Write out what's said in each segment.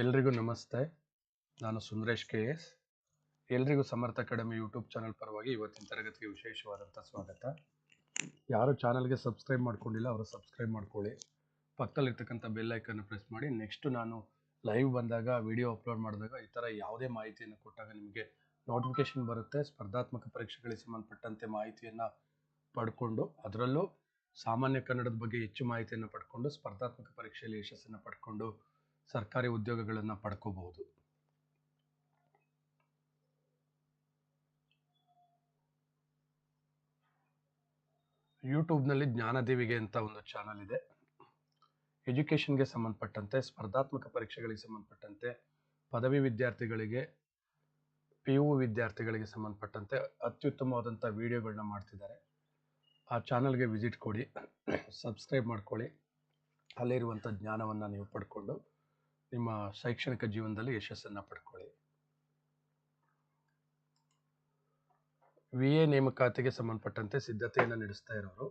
ಎಲ್ರಿಗೂ ನಮಸ್ತೆ. ನಾನು ಸುಂದರೇಶ್ ಕೆ ಎಸ್. ಎಲ್ರಿಗೂ ಸಮರ್ಥ ಅಕಾಡೆಮಿ ಯೂಟ್ಯೂಬ್ ಚಾನಲ್ ಪರವಾಗಿ ಇವತ್ತಿನ ತರಗತಿಗೆ ವಿಶೇಷವಾದಂಥ ಸ್ವಾಗತ. ಯಾರು ಚಾನಲ್ಗೆ ಸಬ್ಸ್ಕ್ರೈಬ್ ಮಾಡ್ಕೊಂಡಿಲ್ಲ, ಅವರು ಸಬ್ಸ್ಕ್ರೈಬ್ ಮಾಡ್ಕೊಳ್ಳಿ. ಪಕ್ಕದಲ್ಲಿರ್ತಕ್ಕಂಥ ಬೆಲ್ ಪ್ರೆಸ್ ಮಾಡಿ. ನೆಕ್ಸ್ಟ್ ನಾನು ಲೈವ್ ಬಂದಾಗ, ವಿಡಿಯೋ ಅಪ್ಲೋಡ್ ಮಾಡಿದಾಗ ಈ ಥರ ಯಾವುದೇ ಮಾಹಿತಿಯನ್ನು ಕೊಟ್ಟಾಗ ನಿಮಗೆ ನೋಟಿಫಿಕೇಶನ್ ಬರುತ್ತೆ. ಸ್ಪರ್ಧಾತ್ಮಕ ಪರೀಕ್ಷೆಗಳಿಗೆ ಸಂಬಂಧಪಟ್ಟಂತೆ ಮಾಹಿತಿಯನ್ನು ಪಡ್ಕೊಂಡು, ಅದರಲ್ಲೂ ಸಾಮಾನ್ಯ ಕನ್ನಡದ ಬಗ್ಗೆ ಹೆಚ್ಚು ಮಾಹಿತಿಯನ್ನು ಪಡ್ಕೊಂಡು, ಸ್ಪರ್ಧಾತ್ಮಕ ಪರೀಕ್ಷೆಯಲ್ಲಿ ಯಶಸ್ಸನ್ನು ಪಡ್ಕೊಂಡು ಸರ್ಕಾರಿ ಉದ್ಯೋಗಗಳನ್ನು ಪಡ್ಕೋಬಹುದು. ಯೂಟ್ಯೂಬ್ನಲ್ಲಿ ಜ್ಞಾನದೇವಿಗೆ ಅಂತ ಒಂದು ಚಾನಲ್ ಇದೆ. ಎಜುಕೇಷನ್ಗೆ ಸಂಬಂಧಪಟ್ಟಂತೆ, ಸ್ಪರ್ಧಾತ್ಮಕ ಪರೀಕ್ಷೆಗಳಿಗೆ ಸಂಬಂಧಪಟ್ಟಂತೆ, ಪದವಿ ವಿದ್ಯಾರ್ಥಿಗಳಿಗೆ, ಪಿ ಯು ವಿದ್ಯಾರ್ಥಿಗಳಿಗೆ ಸಂಬಂಧಪಟ್ಟಂತೆ ಅತ್ಯುತ್ತಮವಾದಂಥ ವಿಡಿಯೋಗಳನ್ನ ಮಾಡ್ತಿದ್ದಾರೆ. ಆ ಚಾನಲ್ಗೆ ವಿಸಿಟ್ ಕೊಡಿ, ಸಬ್ಸ್ಕ್ರೈಬ್ ಮಾಡ್ಕೊಳ್ಳಿ. ಅಲ್ಲಿರುವಂಥ ಜ್ಞಾನವನ್ನು ನೀವು ಪಡ್ಕೊಂಡು. ನಿಮ್ಮ ಶೈಕ್ಷಣಿಕ ಜೀವನದಲ್ಲಿ ಯಶಸ್ಸನ್ನು ಪಡ್ಕೊಳ್ಳಿ. ವಿ ಎ ನೇಮಕಾತಿಗೆ ಸಂಬಂಧಪಟ್ಟಂತೆ ಸಿದ್ಧತೆಯನ್ನು ನಡೆಸ್ತಾ ಇರೋರು.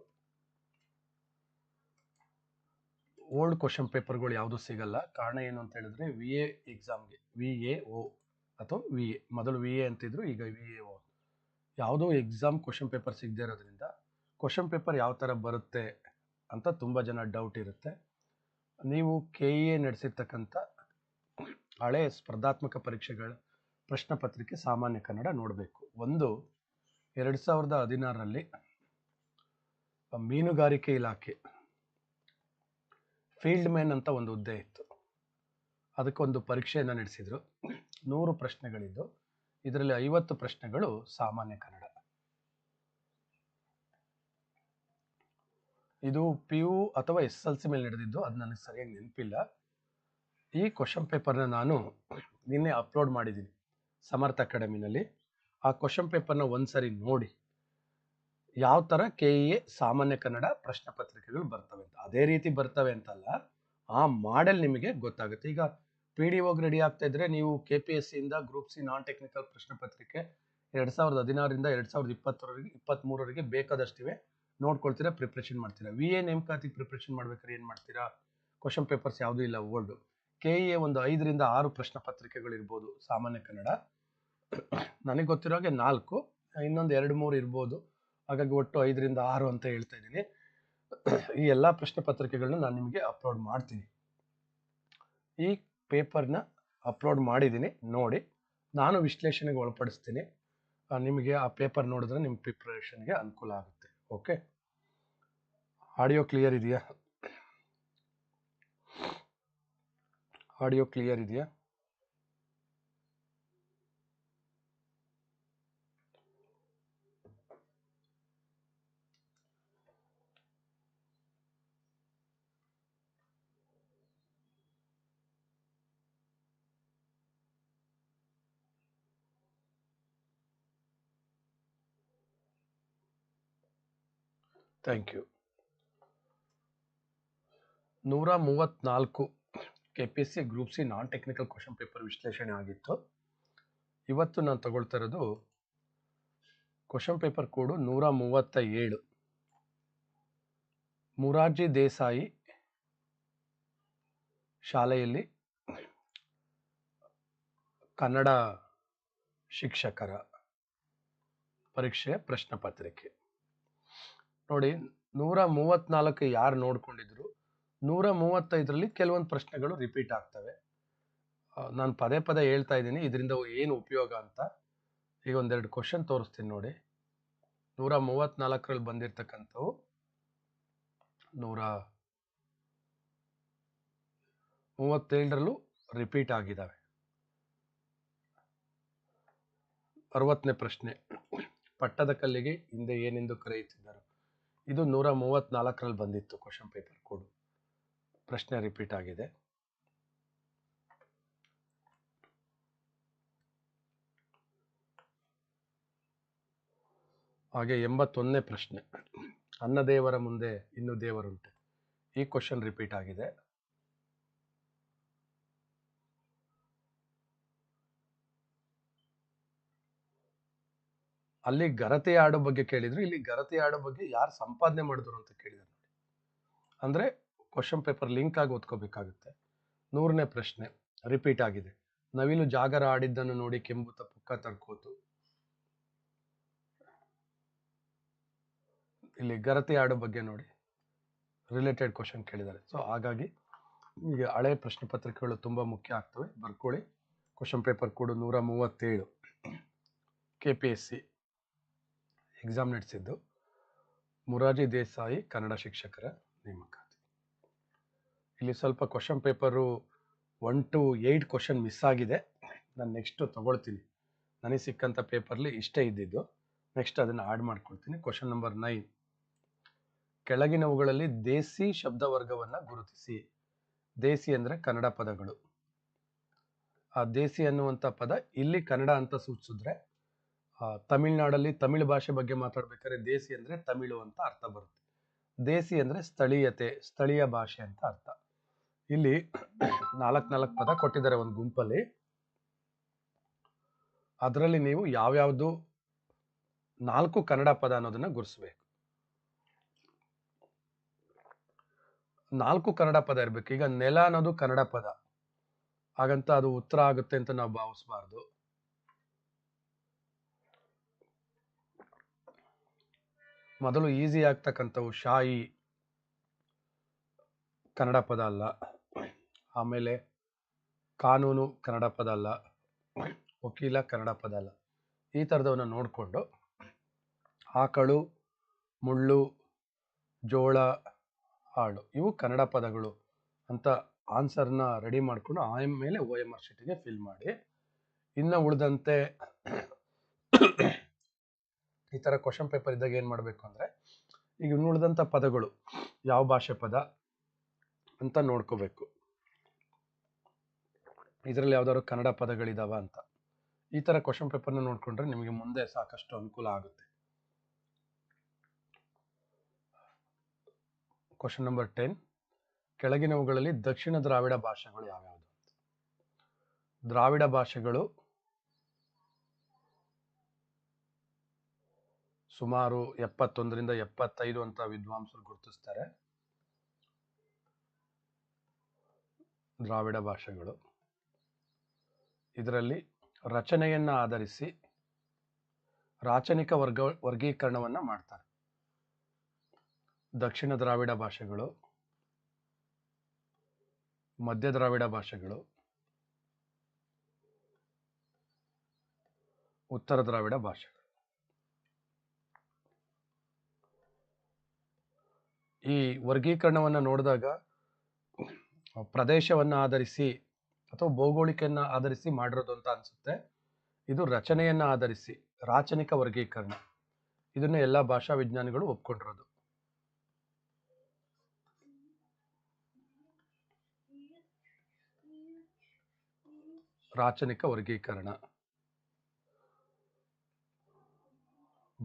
ಓಲ್ಡ್ ಕ್ವಶನ್ ಪೇಪರ್ಗಳು ಯಾವುದು ಸಿಗಲ್ಲ. ಕಾರಣ ಏನು ಅಂತ ಹೇಳಿದ್ರೆ ವಿ ಎ ಎಕ್ಸಾಮ್ಗೆ ವಿ ಎ ಓ ಅಥವಾ ವಿ ಎ ಮೊದಲು ವಿ ಎ ಅಂತಿದ್ರು, ಈಗ ವಿ ಎ ಒ ಯಾವುದೋ ಎಕ್ಸಾಮ್ ಕ್ವಶನ್ ಪೇಪರ್ ಸಿಗದೇ ಇರೋದ್ರಿಂದ ಕ್ವಶನ್ ಪೇಪರ್ ಯಾವ ಥರ ಬರುತ್ತೆ ಅಂತ ತುಂಬ ಜನ ಡೌಟ್ ಇರುತ್ತೆ. ನೀವು ಕೆ ಇ ಎ ನಡೆಸಿರ್ತಕ್ಕಂಥ ಹಳೆ ಸ್ಪರ್ಧಾತ್ಮಕ ಪರೀಕ್ಷೆಗಳ ಪ್ರಶ್ನೆ ಪತ್ರಿಕೆ ಸಾಮಾನ್ಯ ಕನ್ನಡ ನೋಡಬೇಕು. ಒಂದು, ಎರಡು ಸಾವಿರದ ಹದಿನಾರರಲ್ಲಿ ಮೀನುಗಾರಿಕೆ ಇಲಾಖೆ ಫೀಲ್ಡ್ ಮ್ಯಾನ್ ಅಂತ ಒಂದು ಹುದ್ದೆ ಇತ್ತು. ಅದಕ್ಕೊಂದು ಪರೀಕ್ಷೆಯನ್ನು ನಡೆಸಿದ್ರು. ನೂರು ಪ್ರಶ್ನೆಗಳಿದ್ದು. ಇದರಲ್ಲಿ ಐವತ್ತು ಪ್ರಶ್ನೆಗಳು ಸಾಮಾನ್ಯ ಕನ್ನಡ. ಇದು ಪಿ ಯು ಅಥವಾ ಎಸ್ ಎಲ್ ಸಿ ಮೇಲೆ ನಡೆದಿದ್ದು, ಅದು ನನಗೆ ಸರಿಯಾಗಿ ನೆನಪಿಲ್ಲ. ಈ ಕ್ವಶನ್ ಪೇಪರ್ನ ನಾನು ನಿನ್ನೆ ಅಪ್ಲೋಡ್ ಮಾಡಿದ್ದೀನಿ, ಸಮರ್ಥ ಅಕಾಡೆಮಿನಲ್ಲಿ ಆ ಕ್ವಶನ್ ಪೇಪರ್ನ ಒಂದ್ಸರಿ ನೋಡಿ, ಯಾವ ಥರ ಕೆ ಇ ಎ ಸಾಮಾನ್ಯ ಕನ್ನಡ ಪ್ರಶ್ನೆ ಪತ್ರಿಕೆಗಳು ಬರ್ತವೆ ಅಂತ. ಅದೇ ರೀತಿ ಬರ್ತವೆ ಅಂತಲ್ಲ, ಆ ಮಾಡೆಲ್ ನಿಮಗೆ ಗೊತ್ತಾಗುತ್ತೆ. ಈಗ ಪಿ ಡಿ ಒಗ್ ರೆಡಿ ಆಗ್ತಾ ಇದ್ರೆ ನೀವು ಕೆ ಪಿ ಎಸ್ ಸಿಯಿಂದ ಗ್ರೂಪ್ ಸಿ ನಾನ್ ಟೆಕ್ನಿಕಲ್ ಪ್ರಶ್ನೆ ಪತ್ರಿಕೆ ಎರಡು ಸಾವಿರದ ಹದಿನಾರರಿಂದ ಎರಡು ಸಾವಿರದ ಇಪ್ಪತ್ತರವರೆಗೆ ಇಪ್ಪತ್ತ್ಮೂರವರೆಗೆ ಬೇಕಾದಷ್ಟಿವೆ. ನೋಡ್ಕೊಳ್ತೀರಾ ಪ್ರಿಪ್ರೇಷನ್ ಮಾಡ್ತೀರಾ? ವಿ ಎ ನೇಮಕಾತಿಗೆ ಪ್ರಿಪ್ರೇಷನ್ ಮಾಡ್ಬೇಕಾದ್ರೆ ಏನು ಮಾಡ್ತೀರಾ? ಕ್ವಶನ್ ಪೇಪರ್ಸ್ ಯಾವುದೂ ಇಲ್ಲ ಓಲ್ಡು ಕೆ ಎ ಒಂದು ಐದರಿಂದ ಆರು ಪ್ರಶ್ನೆ ಪತ್ರಿಕೆಗಳು ಇರ್ಬೋದು ಸಾಮಾನ್ಯ ಕನ್ನಡ. ನನಗೆ ಗೊತ್ತಿರೋ ಹಾಗೆ ನಾಲ್ಕು, ಇನ್ನೊಂದು ಎರಡು ಮೂರು ಇರ್ಬೋದು. ಹಾಗಾಗಿ ಒಟ್ಟು ಐದರಿಂದ ಆರು ಅಂತ ಹೇಳ್ತಾ ಇದ್ದೀನಿ. ಈ ಎಲ್ಲ ಪ್ರಶ್ನೆ ಪತ್ರಿಕೆಗಳನ್ನ ನಾನು ನಿಮಗೆ ಅಪ್ಲೋಡ್ ಮಾಡ್ತೀನಿ. ಈ ಪೇಪರ್ನ ಅಪ್ಲೋಡ್ ಮಾಡಿದ್ದೀನಿ, ನೋಡಿ. ನಾನು ವಿಶ್ಲೇಷಣೆಗೆ ಒಳಪಡಿಸ್ತೀನಿ. ನಿಮಗೆ ಆ ಪೇಪರ್ ನೋಡಿದ್ರೆ ನಿಮ್ಮ ಪ್ರಿಪ್ರೇಷನ್ಗೆ ಅನುಕೂಲ ಆಗುತ್ತೆ ಓಕೆ ಆಡಿಯೋ ಕ್ಲಿಯರ್ ಇದೆಯಾ ಆಡಿಯೋ ಕ್ಲಿಯರ್ ಇದೆಯಾ ಥ್ಯಾಂಕ್ ಯು ನೂರ ಮೂವತ್ತ್ನಾಲ್ಕು K P S C group C non technical question paper ವಿಶ್ಲೇಷಣೆ ಆಗಿತ್ತು. ಇವತ್ತು ನಾನು ತಗೊಳ್ತಾ ಇರೋದು ಕ್ವಶನ್ ಪೇಪರ್ ಕೋಡು ನೂರ ಮೂವತ್ತ ಏಳು ಮುರಾರ್ಜಿ ದೇಸಾಯಿ ಶಾಲೆಯಲ್ಲಿ ಕನ್ನಡ ಶಿಕ್ಷಕರ ಪರೀಕ್ಷೆಯ ಪ್ರಶ್ನೆ ಪತ್ರಿಕೆ. ನೋಡಿ ನೂರ ಮೂವತ್ನಾಲ್ಕು ಯಾರು ನೋಡ್ಕೊಂಡಿದ್ರು? ನೂರ ಮೂವತ್ತೈದರಲ್ಲಿ ಕೆಲವೊಂದು ಪ್ರಶ್ನೆಗಳು ರಿಪೀಟ್ ಆಗ್ತವೆ. ನಾನು ಪದೇ ಪದೇ ಹೇಳ್ತಾ ಇದ್ದೀನಿ. ಇದರಿಂದ ಏನು ಉಪಯೋಗ ಅಂತ. ಈಗ ಒಂದೆರಡು ಕ್ವಶನ್ ತೋರಿಸ್ತೀನಿ ನೋಡಿ. ನೂರ ಮೂವತ್ನಾಲ್ಕರಲ್ಲಿ ಬಂದಿರತಕ್ಕಂಥವು ನೂರ ಮೂವತ್ತೇಳರಲ್ಲೂ ರಿಪೀಟ್ ಆಗಿದ್ದಾವೆ. ಅರವತ್ತನೇ ಪ್ರಶ್ನೆ. ಪಟ್ಟದ ಕಲ್ಲಿಗೆ ಹಿಂದೆ ಏನೆಂದು ಕರೆಯುತ್ತಿದ್ದರು? ಇದು ನೂರ ಮೂವತ್ನಾಲ್ಕರಲ್ಲಿ ಬಂದಿತ್ತು. ಕ್ವಶನ್ ಪೇಪರ್ ಕೋಡು. ಪ್ರಶ್ನೆ ರಿಪೀಟ್ ಆಗಿದೆ. ಹಾಗೆ ಎಂಬತ್ತೊಂದನೇ ಪ್ರಶ್ನೆ. ಅನ್ನದೇವರ ಮುಂದೆ ಇನ್ನು ದೇವರುಂಟೆ. ಈ ಕ್ವಶನ್ ರಿಪೀಟ್ ಆಗಿದೆ. ಅಲ್ಲಿ ಗರತೆ ಆಡೋ ಬಗ್ಗೆ ಕೇಳಿದ್ರು, ಇಲ್ಲಿ ಗರತೆ ಆಡೋ ಬಗ್ಗೆ ಯಾರು ಸಂಪಾದನೆ ಮಾಡಿದ್ರು ಅಂತ ಕೇಳಿದ್ರು ನೋಡಿ ಅಂದ್ರೆ ಕ್ವಶನ್ ಪೇಪರ್ ಲಿಂಕ್ ಆಗಿ ಓದ್ಕೋಬೇಕಾಗುತ್ತೆ. ನೂರನೇ ಪ್ರಶ್ನೆ ರಿಪೀಟ್ ಆಗಿದೆ. ನವಿಲು ಜಾಗರ ಆಡಿದ್ದನ್ನು ನೋಡಿ ಕೆಂಬು ಪುಕ್ಕ ತಡ್ಕೋತು ಇಲ್ಲಿ ಗರತಿ ಆಡೋ ಬಗ್ಗೆ ನೋಡಿ. ರಿಲೇಟೆಡ್ ಕ್ವಶನ್ ಕೇಳಿದ್ದಾರೆ. ಸೊ ಹಾಗಾಗಿ ನಿಮಗೆ ಹಳೆ ಪ್ರಶ್ನೆ ಪತ್ರಿಕೆಗಳು ತುಂಬ ಮುಖ್ಯ ಆಗ್ತವೆ. ಬರ್ಕೊಳ್ಳಿ. ಕ್ವಶನ್ ಪೇಪರ್ ಕೊಡು ನೂರ ಮೂವತ್ತೇಳು. K P S C exam ನಡೆಸಿದ್ದು ಮುರಾರ್ಜಿ ದೇಸಾಯಿ, ಕನ್ನಡ ಶಿಕ್ಷಕರ ನೇಮಕಾತಿ ಇಲ್ಲಿ ಸ್ವಲ್ಪ question paper one two eight question miss ಆಗಿದೆ. ನಾನು ನೆಕ್ಸ್ಟು ತೊಗೊಳ್ತೀನಿ. ನನಗೆ ಸಿಕ್ಕಂಥ ಪೇಪರ್ಲಿ ಇಷ್ಟೇ ಇದ್ದಿದ್ದು. ನೆಕ್ಸ್ಟ್ ಅದನ್ನು ಆಡ್ ಮಾಡ್ಕೊಳ್ತೀನಿ. ಕ್ವಶನ್ ನಂಬರ್ ನೈನ್ ಕೆಳಗಿನವುಗಳಲ್ಲಿ ದೇಸಿ ಶಬ್ದ ವರ್ಗವನ್ನು ಗುರುತಿಸಿ. ದೇಸಿ ಅಂದರೆ ಕನ್ನಡ ಪದಗಳು. ಆ ದೇಸಿ ಅನ್ನುವಂಥ ಪದ ಇಲ್ಲಿ ಕನ್ನಡ ಅಂತ ಸೂಚಿಸಿದ್ರೆ ತಮಿಳ್ನಾಡಲ್ಲಿ ತಮಿಳು ಭಾಷೆ ಬಗ್ಗೆ ಮಾತಾಡ್ಬೇಕಾದ್ರೆ ದೇಸಿ ಅಂದರೆ ತಮಿಳು ಅಂತ ಅರ್ಥ ಬರುತ್ತೆ. ದೇಸಿ ಅಂದರೆ ಸ್ಥಳೀಯತೆ, ಸ್ಥಳೀಯ ಭಾಷೆ ಅಂತ ಅರ್ಥ. ಇಲ್ಲಿ ನಾಲ್ಕು ನಾಲ್ಕು ಪದ ಕೊಟ್ಟಿದ್ದಾರೆ ಒಂದು ಗುಂಪಲ್ಲಿ. ಅದರಲ್ಲಿ ನೀವು ಯಾವ್ಯಾವುದು ನಾಲ್ಕು ಕನ್ನಡ ಪದ ಅನ್ನೋದನ್ನ ಗುರುಸ್ಬೇಕು. ನಾಲ್ಕು ಕನ್ನಡ ಪದ ಇರಬೇಕು. ಈಗ ನೆಲ ಅನ್ನೋದು ಕನ್ನಡ ಪದ. ಹಾಗಂತ ಅದು ಉತ್ತರ ಆಗುತ್ತೆ ಅಂತ ನಾವು ಭಾವಿಸ್ಬಾರ್ದು. ಮೊದಲು ಈಸಿ ಆಗ್ತಕ್ಕಂಥವು ಶಾಯಿ ಕನ್ನಡ ಪದ ಅಲ್ಲ. ಆಮೇಲೆ ಕಾನೂನು ಕನ್ನಡ ಪದ ಅಲ್ಲ, ವಕೀಲ ಕನ್ನಡ ಪದ ಅಲ್ಲ, ಈ ಥರದವನ್ನ ನೋಡಿಕೊಂಡು ಆಕಳು, ಮುಳ್ಳು, ಜೋಳ ಹಾಳು ಇವು ಕನ್ನಡ ಪದಗಳು ಅಂತ ಆನ್ಸರ್ನ ರೆಡಿ ಮಾಡಿಕೊಂಡು ಆಮೇಲೆ ಓ ಎಂ ಆರ್ ಶೀಟಿಗೆ ಫಿಲ್ ಮಾಡಿ, ಇನ್ನು ಉಳಿದಂತೆ ಈ ಥರ ಕ್ವಶನ್ ಪೇಪರ್ ಇದ್ದಾಗ ಏನು ಮಾಡಬೇಕು ಅಂದರೆ, ಈಗ ಇನ್ನು ಉಳಿದಂಥ ಪದಗಳು, ಯಾವ ಭಾಷೆ ಪದ ಅಂತ ನೋಡ್ಕೋಬೇಕು. ಇದರಲ್ಲಿ ಯಾವ್ದಾದ್ರು ಕನ್ನಡ ಪದಗಳಿದಾವ ಅಂತ. ಈ ಥರ ಕ್ವಶನ್ ಪೇಪರ್ನ ನೋಡಿಕೊಂಡ್ರೆ ನಿಮಗೆ ಮುಂದೆ ಸಾಕಷ್ಟು ಅನುಕೂಲ ಆಗುತ್ತೆ. ಕ್ವಶನ್ ನಂಬರ್ ಟೆನ್ ಕೆಳಗಿನವುಗಳಲ್ಲಿ ದಕ್ಷಿಣ ದ್ರಾವಿಡ ಭಾಷೆಗಳು ಯಾವ್ಯಾವುದು? ದ್ರಾವಿಡ ಭಾಷೆಗಳು ಸುಮಾರು ಎಪ್ಪತ್ತೊಂದರಿಂದ ಎಪ್ಪತ್ತೈದು ಅಂತ ವಿದ್ವಾಂಸರು ಗುರುತಿಸ್ತಾರೆ. ದ್ರಾವಿಡ ಭಾಷೆಗಳು. ಇದರಲ್ಲಿ ರಚನೆಯನ್ನ ಆಧರಿಸಿ ರಾಚನಿಕ ವರ್ಗ, ವರ್ಗೀಕರಣವನ್ನ ಮಾಡ್ತಾರೆ. ದಕ್ಷಿಣ ದ್ರಾವಿಡ ಭಾಷೆಗಳು, ಮಧ್ಯ ದ್ರಾವಿಡ ಭಾಷೆಗಳು, ಉತ್ತರ ದ್ರಾವಿಡ ಭಾಷೆಗಳು. ಈ ವರ್ಗೀಕರಣವನ್ನ ನೋಡಿದಾಗ ಪ್ರದೇಶವನ್ನ ಆಧರಿಸಿ ಅಥವಾ ಭೌಗೋಳಿಕೆಯನ್ನ ಆಧರಿಸಿ ಮಾಡಿರೋದು ಅಂತ ಅನ್ಸುತ್ತೆ. ಇದು ರಚನೆಯನ್ನ ಆಧರಿಸಿ, ರಾಚನಿಕ ವರ್ಗೀಕರಣ. ಇದನ್ನ ಎಲ್ಲ ಭಾಷಾ ವಿಜ್ಞಾನಿಗಳು ಒಪ್ಕೊಂಡಿರೋದು. ರಾಚನಿಕ ವರ್ಗೀಕರಣ.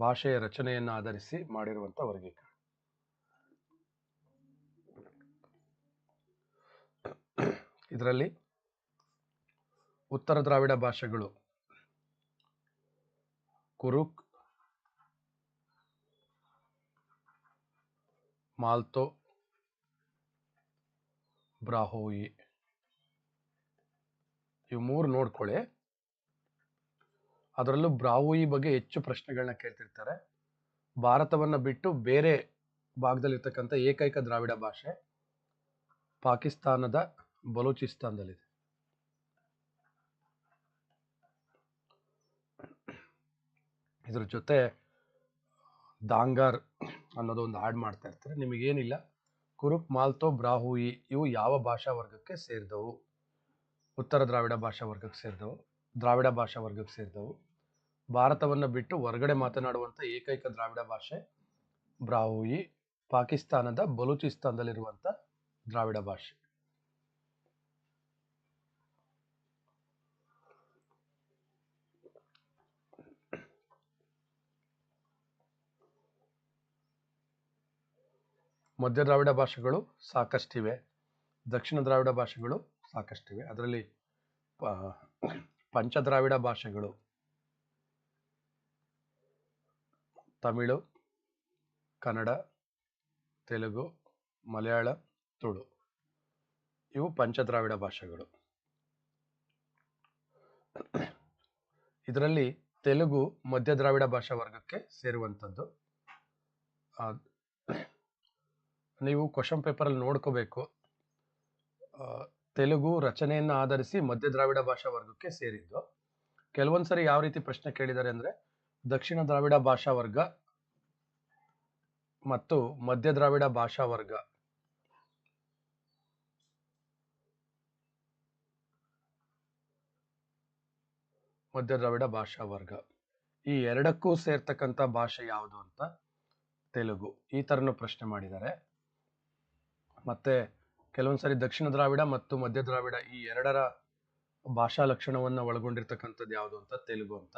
ಭಾಷೆಯ ರಚನೆಯನ್ನು ಆಧರಿಸಿ ಮಾಡಿರುವಂಥ ವರ್ಗೀಕರಣ. ಇದರಲ್ಲಿ ಉತ್ತರ ದ್ರಾವಿಡ ಭಾಷೆಗಳು. ಕುರುಕ್, ಮಾಲ್ತೋ, ಬ್ರಾಹೋಯಿ. ಇವು ಮೂರು ನೋಡ್ಕೊಳ್ಳಿ. ಅದರಲ್ಲೂ ಬ್ರಾಹೋಯಿ ಬಗ್ಗೆ ಹೆಚ್ಚು ಪ್ರಶ್ನೆಗಳನ್ನ ಕೇಳ್ತಿರ್ತಾರೆ. ಭಾರತವನ್ನ ಬಿಟ್ಟು ಬೇರೆ ಭಾಗದಲ್ಲಿರ್ತಕ್ಕಂಥ ಏಕೈಕ ದ್ರಾವಿಡ ಭಾಷೆ ಪಾಕಿಸ್ತಾನದ ಬಲೂಚಿಸ್ತಾನದಲ್ಲಿದೆ. ಇದ್ರ ಜೊತೆ ದಾಂಗಾರ್ ಅನ್ನೋದು ಒಂದು ಹಾಡ್ ಮಾಡ್ತಾ ಇರ್ತಾರೆ. ನಿಮಗೇನಿಲ್ಲ ಕುರುಕ್ ಮಾಲ್ತೋ ಬ್ರಾಹುಯಿ ಇವು ಯಾವ ಭಾಷಾ ವರ್ಗಕ್ಕೆ ಸೇರಿದವು? ಉತ್ತರ ದ್ರಾವಿಡ ಭಾಷಾ ವರ್ಗಕ್ಕೆ ಸೇರಿದವು, ದ್ರಾವಿಡ ಭಾಷಾ ವರ್ಗಕ್ಕೆ ಸೇರಿದವು. ಭಾರತವನ್ನು ಬಿಟ್ಟು ಹೊರಗಡೆ ಮಾತನಾಡುವಂಥ ಏಕೈಕ ದ್ರಾವಿಡ ಭಾಷೆ ಬ್ರಾಹುಯಿ ಪಾಕಿಸ್ತಾನದ ಬಲೂಚಿಸ್ತಾನದಲ್ಲಿರುವಂಥ ದ್ರಾವಿಡ ಭಾಷೆ. ಮಧ್ಯ ದ್ರಾವಿಡ ಭಾಷೆಗಳು ಸಾಕಷ್ಟಿವೆ. ದಕ್ಷಿಣ ದ್ರಾವಿಡ ಭಾಷೆಗಳು ಸಾಕಷ್ಟಿವೆ. ಅದರಲ್ಲಿ ಪ ಪಂಚದ್ರಾವಿಡ ಭಾಷೆಗಳು. ತಮಿಳು, ಕನ್ನಡ, ತೆಲುಗು, ಮಲಯಾಳ, ತುಳು. ಇವು ಪಂಚದ್ರಾವಿಡ ಭಾಷೆಗಳು. ಇದರಲ್ಲಿ ತೆಲುಗು ಮಧ್ಯ ದ್ರಾವಿಡ ಭಾಷಾ ವರ್ಗಕ್ಕೆ ಸೇರುವಂಥದ್ದು. ನೀವು ಕ್ವಶನ್ ಪೇಪರಲ್ಲಿ ನೋಡ್ಕೋಬೇಕು. ತೆಲುಗು ರಚನೆಯನ್ನು ಆಧರಿಸಿ ಮಧ್ಯ ದ್ರಾವಿಡ ಭಾಷಾ ವರ್ಗಕ್ಕೆ ಸೇರಿದ್ದು. ಕೆಲವೊಂದ್ಸರಿ ಯಾವ ರೀತಿ ಪ್ರಶ್ನೆ ಕೇಳಿದ್ದಾರೆ ಅಂದರೆ, ದಕ್ಷಿಣ ದ್ರಾವಿಡ ಭಾಷಾ ವರ್ಗ ಮತ್ತು ಮಧ್ಯ ದ್ರಾವಿಡ ಭಾಷಾ ವರ್ಗ. ಮಧ್ಯ ದ್ರಾವಿಡ ಭಾಷಾ ವರ್ಗ. ಈ ಎರಡಕ್ಕೂ ಸೇರ್ತಕ್ಕಂಥ ಭಾಷೆ ಯಾವುದು ಅಂತ, ತೆಲುಗು. ಈ ಥರನೂ ಪ್ರಶ್ನೆ ಮಾಡಿದ್ದಾರೆ. ಮತ್ತೆ ಕೆಲವೊಂದ್ಸರಿ ದಕ್ಷಿಣ ದ್ರಾವಿಡ ಮತ್ತು ಮಧ್ಯ ದ್ರಾವಿಡ ಈ ಎರಡರ ಭಾಷಾ ಲಕ್ಷಣವನ್ನು ಒಳಗೊಂಡಿರ್ತಕ್ಕಂಥದ್ದು ಯಾವುದು ಅಂತ ತೆಲುಗು ಅಂತ.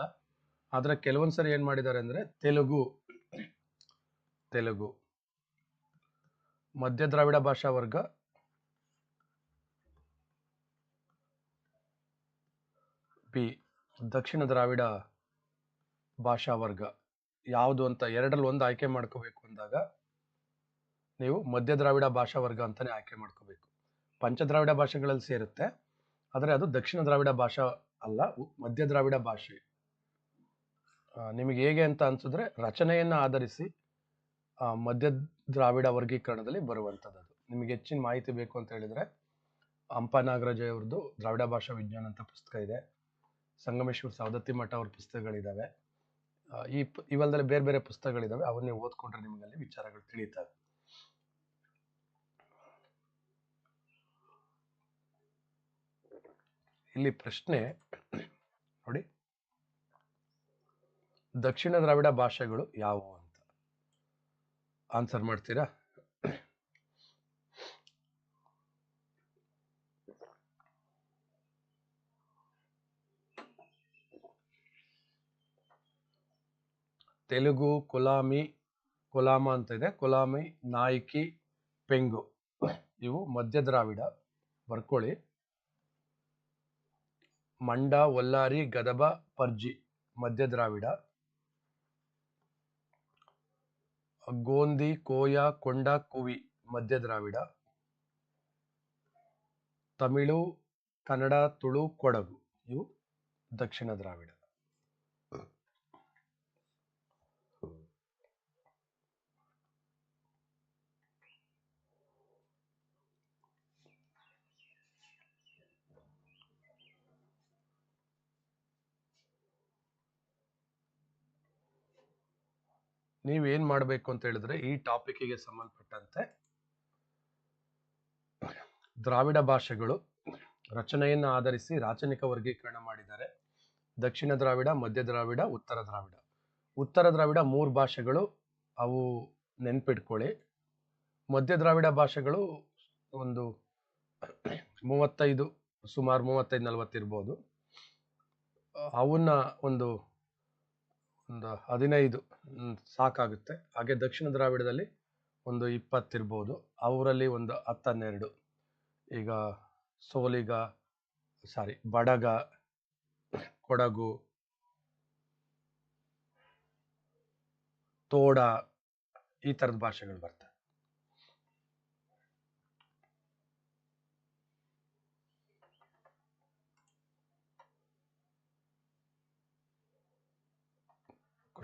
ಆದ್ರೆ ಕೆಲವೊಂದ್ಸರಿ ಏನು ಮಾಡಿದ್ದಾರೆ ಅಂದ್ರೆ ತೆಲುಗು ತೆಲುಗು, ಮಧ್ಯ ದ್ರಾವಿಡ ಭಾಷಾ ವರ್ಗ, ಬಿ, ದಕ್ಷಿಣ ದ್ರಾವಿಡ ಭಾಷಾ ವರ್ಗ. ಯಾವುದು ಅಂತ ಎರಡರಲ್ಲಿ ಒಂದು ಆಯ್ಕೆ ಮಾಡ್ಕೋಬೇಕು ಅಂದಾಗ ನೀವು ಮಧ್ಯ ದ್ರಾವಿಡ ಭಾಷಾ ವರ್ಗ ಅಂತಾನೆ ಆಯ್ಕೆ ಮಾಡ್ಕೋಬೇಕು. ಪಂಚದ್ರಾವಿಡ ಭಾಷೆಗಳಲ್ಲಿ ಸೇರುತ್ತೆ. ಆದರೆ ಅದು ದಕ್ಷಿಣ ದ್ರಾವಿಡ ಭಾಷಾ ಅಲ್ಲ ಮಧ್ಯ ದ್ರಾವಿಡ ಭಾಷೆ. ನಿಮಗೆ ಹೇಗೆ ಅಂತ ಅನ್ಸಿದ್ರೆ ರಚನೆಯನ್ನ ಆಧರಿಸಿ ಮಧ್ಯ ದ್ರಾವಿಡ ವರ್ಗೀಕರಣದಲ್ಲಿ ಬರುವಂಥದ್ದು ನಿಮಗೆ ಹೆಚ್ಚಿನ ಮಾಹಿತಿ ಬೇಕು ಅಂತ ಹೇಳಿದ್ರೆ, ಹಂಪ ನಾಗರಾಜ ಅವ್ರದ್ದು ದ್ರಾವಿಡ ಭಾಷಾ ವಿಜ್ಞಾನ ಅಂತ ಪುಸ್ತಕ ಇದೆ. ಸಂಗಮೇಶ್ವರ್ ಸವದತ್ತಿ ಮಠ ಅವ್ರ ಪುಸ್ತಕಗಳಿದ್ದಾವೆ ಈ ಇವಲ್ದಲ್ಲಿ ಬೇರೆ ಬೇರೆ ಪುಸ್ತಕಗಳಿದ್ದಾವೆ ಅವನ್ನೇ ಓದ್ಕೊಂಡ್ರೆ ನಿಮಗೆ ಅಲ್ಲಿ ವಿಚಾರಗಳು ತಿಳಿಯುತ್ತವೆ ಇಲ್ಲಿ ಪ್ರಶ್ನೆ, ನೋಡಿ. ದಕ್ಷಿಣ ದ್ರಾವಿಡ ಭಾಷೆಗಳು ಯಾವುವು ಅಂತ. ಆನ್ಸರ್ ಮಾಡ್ತೀರಾ? ತೆಲುಗು, ಕೊಲಾಮಿ, ಕೊಲಾಮ ಅಂತ ಇದೆ. ಕೊಲಾಮಿ, ನಾಯಕಿ, ಪೆಂಗು. ಇವು ಮಧ್ಯ ದ್ರಾವಿಡ, ಬರ್ಕೊಳ್ಳಿ. ಮಂಡ, ಒಲ್ಲಾರಿ, ಗದಬ, ಪರ್ಜಿ ಮಧ್ಯ ದ್ರಾವಿಡ ಗೋಂದಿ, ಕೋಯ, ಕೊಂಡ, ಕುವಿ ಮಧ್ಯ ದ್ರಾವಿಡ ತಮಿಳು, ಕನ್ನಡ, ತುಳು, ಕೊಡಗು, ಇವು ದಕ್ಷಿಣ ದ್ರಾವಿಡ. ನೀವೇನ್ ಮಾಡಬೇಕು ಅಂತ ಹೇಳಿದ್ರೆ ಈ ಟಾಪಿಕ್ಗೆ ಸಂಬಂಧಪಟ್ಟಂತೆ ದ್ರಾವಿಡ ಭಾಷೆಗಳು ರಚನೆಯನ್ನ ಆಧರಿಸಿ ರಾಚನಿಕ ವರ್ಗೀಕರಣ ಮಾಡಿದ್ದಾರೆ. ದಕ್ಷಿಣ ದ್ರಾವಿಡ, ಮಧ್ಯ ದ್ರಾವಿಡ, ಉತ್ತರ ದ್ರಾವಿಡ. ಉತ್ತರ ದ್ರಾವಿಡ ಮೂರು ಭಾಷೆಗಳು ಅವು ನೆನ್ಪಿಟ್ಕೊಳ್ಳಿ. ಮಧ್ಯ ದ್ರಾವಿಡ ಭಾಷೆಗಳು ಒಂದು ಮೂವತ್ತೈದು, ಸುಮಾರು ಮೂವತ್ತೈದು ನಲವತ್ತಿರ್ಬೋದು ಅವನ್ನ ಒಂದು ಒಂದು ಹದಿನೈದು ಸಾಕಾಗುತ್ತೆ. ಹಾಗೆ ದಕ್ಷಿಣ ದ್ರಾವಿಡದಲ್ಲಿ ಒಂದು ಇಪ್ಪತ್ತಿರ್ಬೋದು. ಅವರಲ್ಲಿ ಒಂದು ಹತ್ತನ್ನೆರಡು. ಈಗ ಸೋಲಿಗ ಸಾರಿ ಬಡಗ, ಕೊಡಗು, ತೋಡ ಈ ಥರದ ಭಾಷೆಗಳು ಬರ್ತವೆ.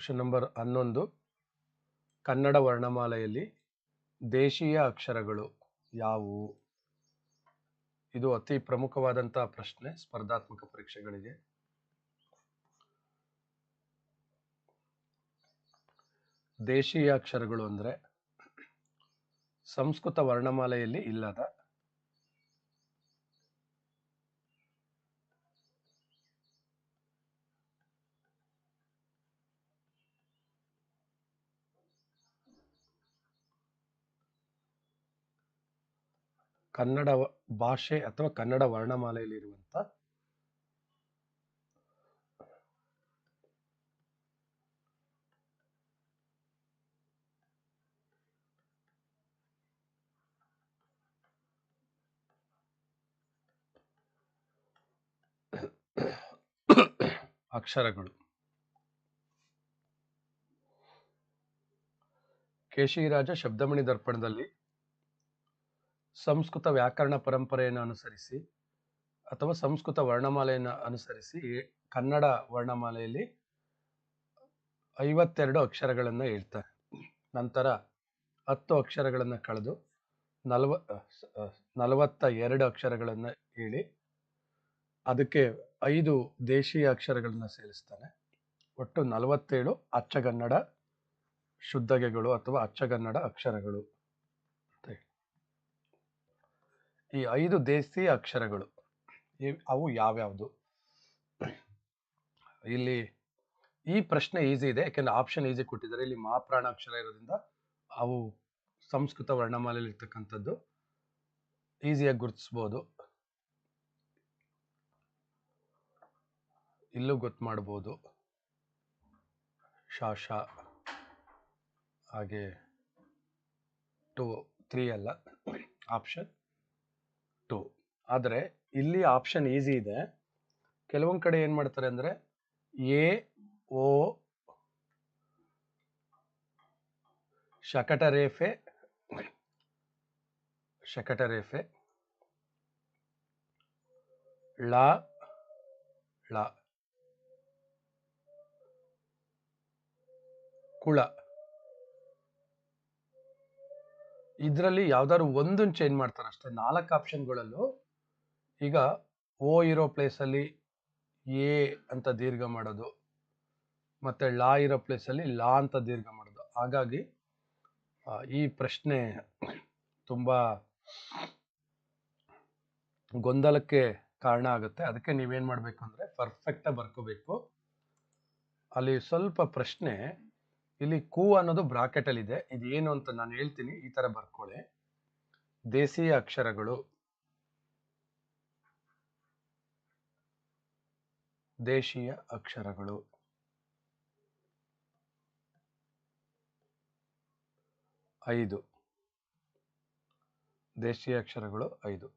ಕ್ವಶನ್ ನಂಬರ್ ಹನ್ನೊಂದು. ಕನ್ನಡ ವರ್ಣಮಾಲೆಯಲ್ಲಿ ದೇಶೀಯ ಅಕ್ಷರಗಳು ಯಾವುವು? ಇದು ಅತಿ ಪ್ರಮುಖವಾದಂತಹ ಪ್ರಶ್ನೆ, ಸ್ಪರ್ಧಾತ್ಮಕ ಪರೀಕ್ಷೆಗಳಿಗೆ. ದೇಶೀಯ ಅಕ್ಷರಗಳು ಅಂದ್ರೆ ಸಂಸ್ಕೃತ ವರ್ಣಮಾಲೆಯಲ್ಲಿ ಇಲ್ಲದ ಕನ್ನಡ ಭಾಷೆ ಅಥವಾ ಕನ್ನಡ ವರ್ಣಮಾಲೆಯಲ್ಲಿರುವಂತ ಅಕ್ಷರಗಳು. ಕೇಶಿರಾಜ ಶಬ್ದಮಣಿ ದರ್ಪಣದಲ್ಲಿ ಸಂಸ್ಕೃತ ವ್ಯಾಕರಣ ಪರಂಪರೆಯನ್ನು ಅನುಸರಿಸಿ ಅಥವಾ ಸಂಸ್ಕೃತ ವರ್ಣಮಾಲೆಯನ್ನು ಅನುಸರಿಸಿ ಕನ್ನಡ ವರ್ಣಮಾಲೆಯಲ್ಲಿ ಐವತ್ತೆರಡು ಅಕ್ಷರಗಳನ್ನು ಹೇಳ್ತಾರೆ. ನಂತರ ಹತ್ತು ಅಕ್ಷರಗಳನ್ನು ಕಳೆದು ನಲವ ನಲವತ್ತ ಎರಡು ಅಕ್ಷರಗಳನ್ನು ಹೇಳಿ ಅದಕ್ಕೆ ಐದು ದೇಶೀಯ ಅಕ್ಷರಗಳನ್ನು ಸೇರಿಸ್ತಾನೆ. ಒಟ್ಟು ನಲವತ್ತೇಳು ಅಚ್ಚಗನ್ನಡ, ಶುದ್ಧಗೆಗಳು ಅಥವಾ ಅಚ್ಚಗನ್ನಡ ಅಕ್ಷರಗಳು ಅಂತ ಹೇಳಿ ಈ ಐದು ದೇಸಿ ಅಕ್ಷರಗಳು ಅವು ಯಾವ್ಯಾವುದು? ಇಲ್ಲಿ ಈ ಪ್ರಶ್ನೆ ಈಸಿ ಇದೆ, ಯಾಕೆಂದ್ರೆ ಆಪ್ಷನ್ ಈಸಿ ಕೊಟ್ಟಿದ್ದಾರೆ. ಇಲ್ಲಿ ಮಹಾಪ್ರಾಣ ಅಕ್ಷರ ಇರೋದ್ರಿಂದ ಅವು ಸಂಸ್ಕೃತ ವರ್ಣಮಾಲೆಯಲ್ಲಿ ಇರ್ತಕ್ಕಂಥದ್ದು. ಈಸಿಯಾಗಿ ಗುರುತಿಸ್ಬೋದು. ಇಲ್ಲೂ ಗೊತ್ತು ಮಾಡ್ಬೋದು. ಶಾಶ ಹಾಗೆ ಟು, ತ್ರೀ ಅಲ್ಲ, ಆಪ್ಷನ್. ಟು ಆದರೆ ಇಲ್ಲಿ ಆಪ್ಷನ್ ಈಸಿ ಇದೆ. ಕೆಲವೊಂದು ಕಡೆ ಏನು ಮಾಡ್ತಾರೆ ಅಂದರೆ ಎ, ಓ, ಶಕಟರೇಫೆ ಶಕಟರೇಫೆ, ಳ ಳ. ಕುಳ. ಇದರಲ್ಲಿ ಯಾವ್ದಾದ್ರು ಒಂದನ್ನು ಚೇಂಜ್ ಮಾಡ್ತಾರೆ ಅಷ್ಟೇ ನಾಲ್ಕು ಆಪ್ಷನ್ಗಳಲ್ಲೂ ಈಗ ಓ ಇರೋ ಪ್ಲೇಸಲ್ಲಿ ಎ ಅಂತ ದೀರ್ಘ ಮಾಡೋದು, ಮತ್ತು ಲಾ ಇರೋ ಪ್ಲೇಸಲ್ಲಿ ಲಾ ಅಂತ ದೀರ್ಘ ಮಾಡೋದು. ಹಾಗಾಗಿ ಈ ಪ್ರಶ್ನೆ ತುಂಬ ಗೊಂದಲಕ್ಕೆ ಕಾರಣ ಆಗುತ್ತೆ. ಅದಕ್ಕೆ ನೀವೇನು ಮಾಡಬೇಕು ಅಂದರೆ ಪರ್ಫೆಕ್ಟಾಗಿ ಬರ್ಕೋಬೇಕು. ಅಲ್ಲಿ ಸ್ವಲ್ಪ ಪ್ರಶ್ನೆ ಇಲ್ಲಿ ಕು ಅನ್ನೋದು ಬ್ರಾಕೆಟ್ ಅಲ್ಲಿ ಇದೆ. ಇದು ಏನು ಅಂತ ನಾನು ಹೇಳ್ತೀನಿ. ಈ ತರ ಬರ್ಕೊಳ್ಳಿ. ದೇಶೀಯ ಅಕ್ಷರಗಳು. ದೇಶೀಯ ಅಕ್ಷರಗಳು. ಐದು. ದೇಶೀಯ ಅಕ್ಷರಗಳು ಐದು.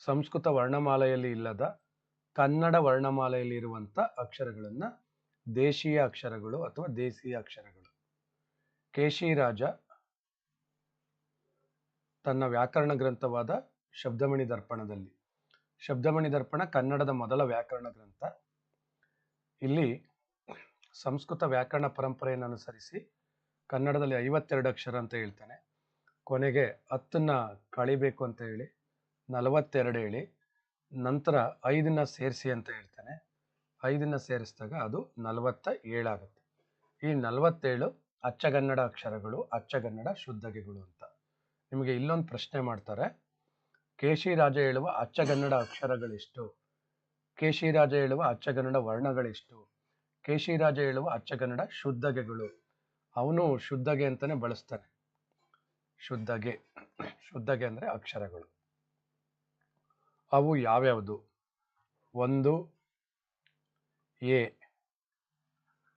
ಸಂಸ್ಕೃತ ವರ್ಣಮಾಲೆಯಲ್ಲಿ ಇಲ್ಲದ ಕನ್ನಡ ವರ್ಣಮಾಲೆಯಲ್ಲಿ ಇರುವಂತ ಅಕ್ಷರಗಳನ್ನ ದೇಶೀಯ ಅಕ್ಷರಗಳು ಅಥವಾ ದೇಸೀಯ ಅಕ್ಷರಗಳು. ಕೇಶಿರಾಜ ತನ್ನ ವ್ಯಾಕರಣ ಗ್ರಂಥವಾದ ಶಬ್ದಮಣಿ ದರ್ಪಣದಲ್ಲಿ. ಶಬ್ದಮಣಿ ದರ್ಪಣ ಕನ್ನಡದ ಮೊದಲ ವ್ಯಾಕರಣ ಗ್ರಂಥ. ಇಲ್ಲಿ ಸಂಸ್ಕೃತ ವ್ಯಾಕರಣ ಪರಂಪರೆಯನ್ನು ಅನುಸರಿಸಿ ಕನ್ನಡದಲ್ಲಿ ಐವತ್ತೆರಡು ಅಕ್ಷರ ಅಂತ ಹೇಳ್ತಾನೆ. ಕೊನೆಗೆ ಹತ್ತನ್ನ ಕಳಿಬೇಕು ಅಂತ ಹೇಳಿ, ನಲವತ್ತೆರಡು ಹೇಳಿ, ನಂತರ ಐದನ್ನ ಸೇರಿಸಿ ಅಂತ ಹೇಳ್ತಾನೆ. ಐದನ್ನ ಸೇರಿಸಿದಾಗ ಅದು ನಲವತ್ತ ಏಳಾಗುತ್ತೆ ಈ ನಲವತ್ತೇಳು ಅಚ್ಚಗನ್ನಡ ಅಕ್ಷರಗಳು, ಅಚ್ಚಗನ್ನಡ ಶುದ್ಧಗೆಗಳು ಅಂತ. ನಿಮಗೆ ಇಲ್ಲೊಂದು ಪ್ರಶ್ನೆ ಮಾಡ್ತಾರೆ. ಕೇಶಿರಾಜ ಹೇಳುವ ಅಚ್ಚಗನ್ನಡ ಅಕ್ಷರಗಳೆಷ್ಟು? ಕೇಶಿರಾಜ ಹೇಳುವ ಅಚ್ಚಗನ್ನಡ ವರ್ಣಗಳೆಷ್ಟು? ಕೇಶಿರಾಜ ಹೇಳುವ ಅಚ್ಚಗನ್ನಡ ಶುದ್ಧಗೆಗಳು? ಅವನು ಶುದ್ಧಗೆ ಅಂತಾನೆ ಬಳಸ್ತಾನೆ. ಶುದ್ಧಗೆ ಶುದ್ಧಗೆ ಅಂದ್ರೆ ಅಕ್ಷರಗಳು. ಅವು ಯಾವ್ಯಾವುದು? ಒಂದು ಎ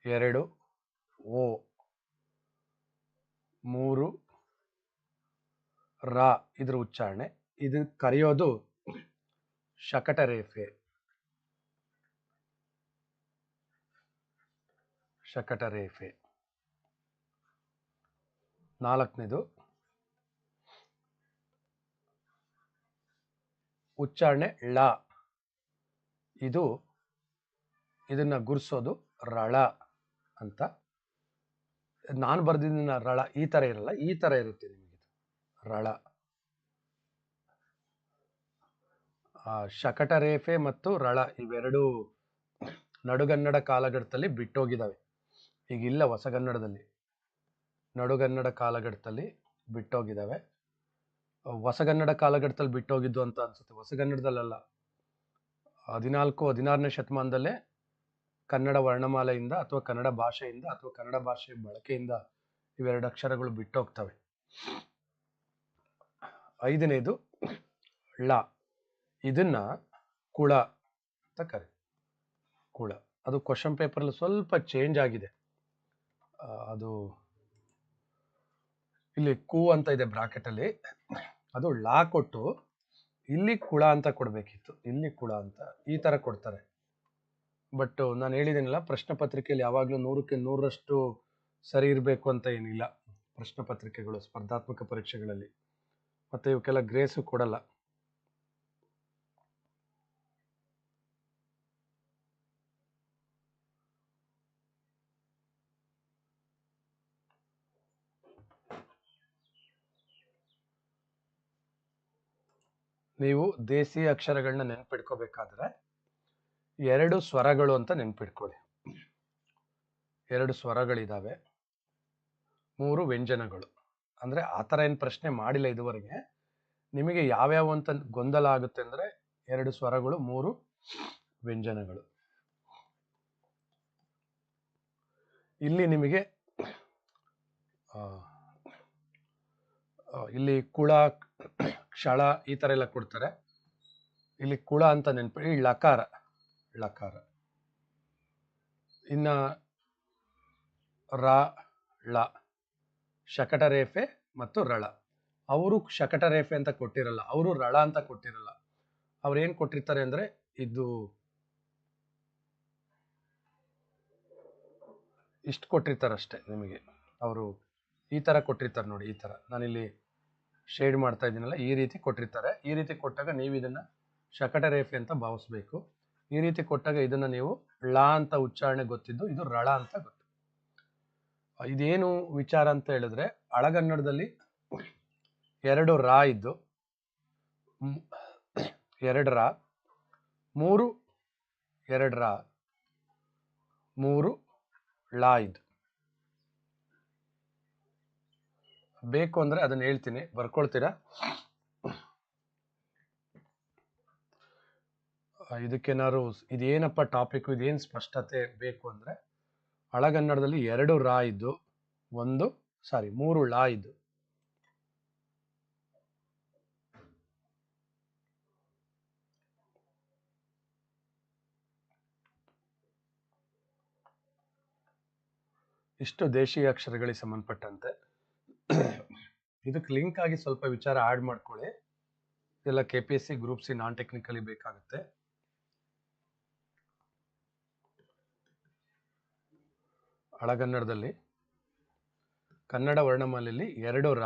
ಎರಡು, ಓ ಮೂರು, ರ ಇದ್ರ ಉಚ್ಚಾರಣೆ. ಇದು ಕರೆಯೋದು ಶಕಟರೇಫೆ ಶಕಟರೇಫೆ ನಾಲ್ಕನೇದು ಉಚ್ಚಾರಣೆ ಳ. ಇದು ಇದನ್ನ ಗುರ್ಸೋದು ರಳ ಅಂತ. ನಾನು ಬರೆದಿದ್ದಿನ ರಳ ಈ ತರ ಇರಲ್ಲ ಈ ತರ ಇರುತ್ತೆ ನಿಮಗೆ ರಳ. ಆ, ಶಕಟರೇಫೆ ಮತ್ತು ರಳ ಇವೆರಡು ನಡುಗನ್ನಡ ಕಾಲಘಟ್ಟದಲ್ಲಿ ಬಿಟ್ಟೋಗಿದ್ದಾವೆ ಈಗ ಇಲ್ಲ ಹೊಸಗನ್ನಡದಲ್ಲಿ. ನಡುಗನ್ನಡ ಕಾಲಘಟ್ಟದಲ್ಲಿ ಬಿಟ್ಟೋಗಿದ್ದಾವೆ ಹೊಸಗನ್ನಡ ಕಾಲಘಟ್ಟದಲ್ಲಿ ಬಿಟ್ಟೋಗಿದ್ದು ಅಂತ ಅನ್ಸುತ್ತೆ. ಹೊಸಗನ್ನಡದಲ್ಲ ಹದಿನಾಲ್ಕು ಹದಿನಾರನೇ ಶತಮಾನದಲ್ಲೇ ಕನ್ನಡ ವರ್ಣಮಾಲೆಯಿಂದ ಅಥವಾ ಕನ್ನಡ ಭಾಷೆಯಿಂದ ಅಥವಾ ಕನ್ನಡ ಭಾಷೆಯ ಬಳಕೆಯಿಂದ ಇವೆರಡು ಅಕ್ಷರಗಳು ಬಿಟ್ಟೋಗ್ತವೆ. ಐದನೇದು ಳ. ಇದನ್ನ ಕುಳ ಅಂತ ಕರೆ. ಕುಳ. ಅದು ಕ್ವಶನ್ ಪೇಪರಲ್ಲಿ ಸ್ವಲ್ಪ ಚೇಂಜ್ ಆಗಿದೆ. ಅದು ಇಲ್ಲಿ ಕು ಅಂತ ಇದೆ ಬ್ರಾಕೆಟ್ ಅಲ್ಲಿ. ಅದು ಲಾ ಕೊಟ್ಟು ಇಲ್ಲಿ ಕುಳ ಅಂತ ಕೊಡಬೇಕಿತ್ತು. ಇಲ್ಲಿ ಕುಳ ಅಂತ ಈ ತರ ಕೊಡ್ತಾರೆ. ಬಟ್ ನಾನು ಹೇಳಿದ್ದೀನಲ್ಲ ಪ್ರಶ್ನೆ ಪತ್ರಿಕೆಯಲ್ಲಿ ಯಾವಾಗಲೂ ನೂರಕ್ಕೆ ನೂರರಷ್ಟು ಸರಿ ಇರಬೇಕು ಅಂತ ಏನಿಲ್ಲ. ಪ್ರಶ್ನೆ ಪತ್ರಿಕೆಗಳು, ಸ್ಪರ್ಧಾತ್ಮಕ ಪರೀಕ್ಷೆಗಳಲ್ಲಿ. ಮತ್ತು ಇವಕ್ಕೆಲ್ಲ ಗ್ರೇಸು ಕೊಡಲ್ಲ. ನೀವು ದೇಸಿ ಅಕ್ಷರಗಳನ್ನ ನೆನಪಿಟ್ಕೋಬೇಕಾದ್ರೆ ಎರಡು ಸ್ವರಗಳು ಅಂತ ನೆನ್ಪಿಟ್ಕೊಳ್ಳಿ. ಎರಡು ಸ್ವರಗಳಿದ್ದಾವೆ ಮೂರು ವ್ಯಂಜನಗಳು. ಅಂದ್ರೆ ಆ ಥರ ಏನು ಪ್ರಶ್ನೆ ಮಾಡಿಲ್ಲ ಇದುವರೆಗೆ. ನಿಮಗೆ ಯಾವ್ಯಾವ ಅಂತ ಗೊಂದಲ ಆಗುತ್ತೆ ಅಂದ್ರೆ ಎರಡು ಸ್ವರಗಳು, ಮೂರು ವ್ಯಂಜನಗಳು. ಇಲ್ಲಿ ನಿಮಗೆ ಇಲ್ಲಿ ಕುಳ, ಕ್ಷಳ ಈ ತರ ಎಲ್ಲ ಕೊಡ್ತಾರೆ. ಇಲ್ಲಿ ಕುಳ ಅಂತ ನೆನ್ಪಿ ಲಕಾರ ಲಕಾರ. ಇನ್ನ ರ, ಳ, ಶಕಟರೇಫೆ ಮತ್ತು ರಳ. ಅವರು ಶಕಟರೇಫೆ ಅಂತ ಕೊಟ್ಟಿರಲ್ಲ, ಅವರು ರಳ ಅಂತ ಕೊಟ್ಟಿರಲ್ಲ. ಅವ್ರು ಏನು ಕೊಟ್ಟಿರ್ತಾರೆ ಅಂದ್ರೆ ಇದು ಇಷ್ಟು ಕೊಟ್ಟಿರ್ತಾರೆ ಅಷ್ಟೇ ನಿಮಗೆ. ಅವರು ಈ ತರ ಕೊಟ್ಟಿರ್ತಾರೆ ನೋಡಿ, ಈ ತರ. ನಾನಿಲ್ಲಿ ಶೇಡ್ ಮಾಡ್ತಾ ಇದ್ದೀನಲ್ಲ, ಈ ರೀತಿ ಕೊಟ್ಟಿರ್ತಾರೆ. ಈ ರೀತಿ ಕೊಟ್ಟಾಗ ನೀವು ಇದನ್ನ ಶಕಟ ರೇಫೆ ಅಂತ ಭಾವಿಸ್ಬೇಕು. ಈ ರೀತಿ ಕೊಟ್ಟಾಗ ಇದನ್ನ ನೀವು ಳ ಅಂತ ಉಚ್ಚಾರಣೆ ಗೊತ್ತಿದ್ದು, ಇದು ರಳ ಅಂತ ಗೊತ್ತು. ಇದೇನು ವಿಚಾರ ಅಂತ ಹೇಳಿದ್ರೆ, ಅಳಗನ್ನಡದಲ್ಲಿ ಎರಡು ರಾ ಇದ್ದು ಎರಡು ರಾ, ಮೂರು ಎರಡು ರಾ, ಮೂರು ಳ ಇದ್ದು. ಬೇಕು ಅಂದ್ರೆ ಅದನ್ನ ಹೇಳ್ತೀನಿ, ಬರ್ಕೊಳ್ತೀರಾ? ಇದಕ್ಕೇನಾದ್ರು ಇದೇನಪ್ಪ ಟಾಪಿಕ್, ಇದೇನು ಸ್ಪಷ್ಟತೆ ಬೇಕು ಅಂದ್ರೆ ಹಳಗನ್ನಡದಲ್ಲಿ ಎರಡು ರಾ ಇದ್ದು, ಒಂದು, ಸಾರಿ, ಮೂರು ಳ ಇದ್ದು. ಇಷ್ಟು ದೇಶೀಯ ಅಕ್ಷರಗಳಿಗೆ ಸಂಬಂಧಪಟ್ಟಂತೆ, ಇದಕ್ಕೆ ಲಿಂಕ್ ಆಗಿ ಸ್ವಲ್ಪ ವಿಚಾರ ಆಡ್ ಮಾಡ್ಕೊಳ್ಳಿ. ಇದೆಲ್ಲ K P S C group C non technically ಬೇಕಾಗುತ್ತೆ. ಹಳಗನ್ನಡದಲ್ಲಿ ಕನ್ನಡ ವರ್ಣಮಾಲೆಯಲ್ಲಿ ಎರಡು ರ,